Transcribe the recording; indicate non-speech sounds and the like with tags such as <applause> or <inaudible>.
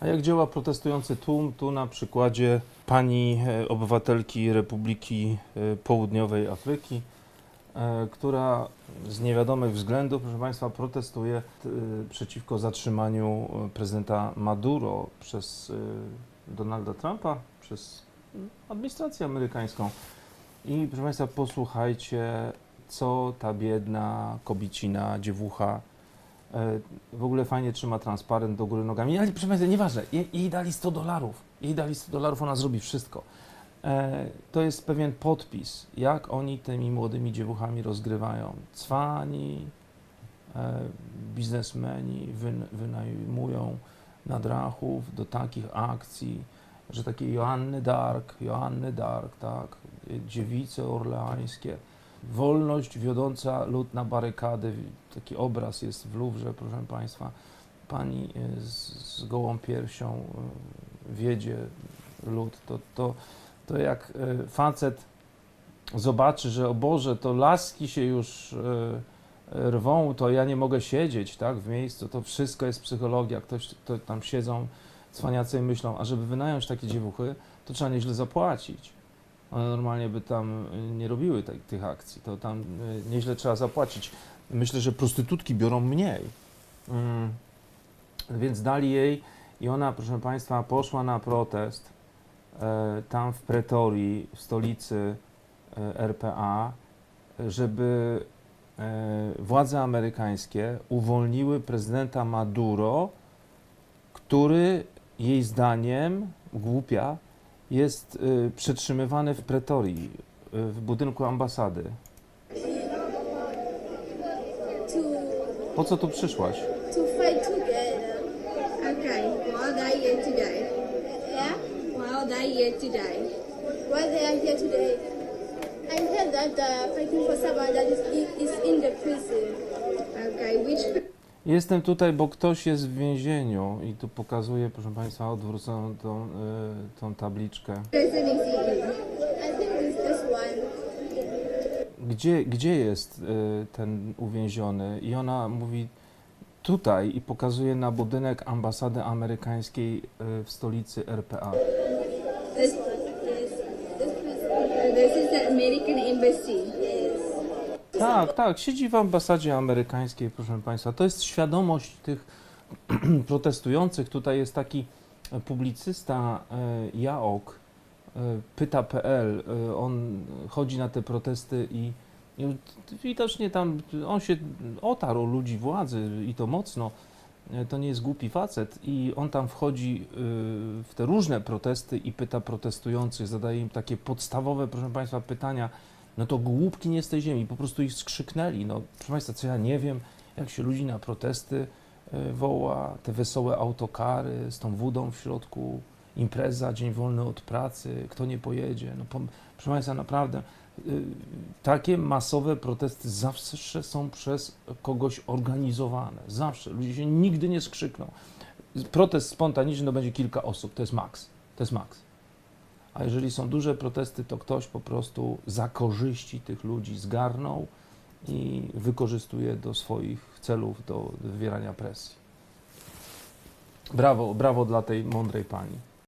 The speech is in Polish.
A jak działa protestujący tłum? Tu na przykładzie pani e, obywatelki Republiki e, Południowej Afryki, e, która z niewiadomych względów, proszę Państwa, protestuje przeciwko zatrzymaniu prezydenta Maduro przez Donalda Trumpa, przez administrację amerykańską. I proszę Państwa, posłuchajcie, co ta biedna kobicina, dziewucha w ogóle fajnie trzyma transparent do góry nogami. Ale proszę nieważne, jej, jej dali 100 dolarów. Jej dali 100 dolarów, ona zrobi wszystko. E, to jest pewien podpis, jak oni tymi młodymi dziewuchami rozgrywają. Cwani, e, biznesmeni wyn, wynajmują nadrachów do takich akcji, że takie Joanny Dark, Joanny Dark, tak, dziewice orleańskie, wolność wiodąca lud na barykady, taki obraz jest w Luwrze, proszę Państwa, pani e, z, gołą piersią e, wiedzie lud, to, to, to jak e, facet zobaczy, że o Boże, to laski się już rwą, to ja nie mogę siedzieć tak, w miejscu, to wszystko jest psychologia, ktoś, to tam siedzą cwaniacy i myślą, a żeby wynająć takie dziewuchy, to trzeba nieźle zapłacić. One normalnie by tam y, nie robiły tej- tych akcji, to tam y, nieźle trzeba zapłacić. Myślę, że prostytutki biorą mniej. Mm. Więc dali jej i ona, proszę Państwa, poszła na protest e, tam w Pretorii, w stolicy e, RPA, żeby e, władze amerykańskie uwolniły prezydenta Maduro, który jej zdaniem, głupia, jest y, przetrzymywany w Pretorii, y, w budynku ambasady. Po co tu przyszłaś? to fight together. Okay, are they here today? Yeah? Are they here today? Why they here today? I heard that they're fighting for that is, is in the prison. Okay, which Jestem tutaj, bo ktoś jest w więzieniu i tu pokazuję, proszę Państwa, odwróconą tą, y, tą tabliczkę. this. Gdzie, gdzie jest y, ten uwięziony? I ona mówi tutaj i pokazuje na budynek ambasady amerykańskiej y, w stolicy RPA. This, this, prison. this is the American embassy. Tak, tak, siedzi w ambasadzie amerykańskiej, proszę Państwa. To jest świadomość tych <clears throat> protestujących. Tutaj jest taki publicysta e, Jaok, e, pyta.pl. E, On chodzi na te protesty i, widocznie tam on się otarł ludzi władzy i to mocno. E, To nie jest głupi facet i on tam wchodzi e, w te różne protesty i pyta protestujących, zadaje im takie podstawowe, proszę Państwa, pytania no to głupki nie z tej ziemi, po prostu ich skrzyknęli. No, proszę Państwa, co ja nie wiem, jak się ludzi na protesty e, woła, te wesołe autokary z tą wódą w środku, impreza, dzień wolny od pracy, kto nie pojedzie. No, po, proszę Państwa, naprawdę, y, takie masowe protesty zawsze są przez kogoś organizowane. Zawsze. Ludzie się nigdy nie skrzykną. Protest spontaniczny to będzie kilka osób, to jest maks. To jest maks. A jeżeli są duże protesty, to ktoś po prostu za korzyści tych ludzi zgarnął i wykorzystuje do swoich celów, do wywierania presji. Brawo, brawo dla tej mądrej pani.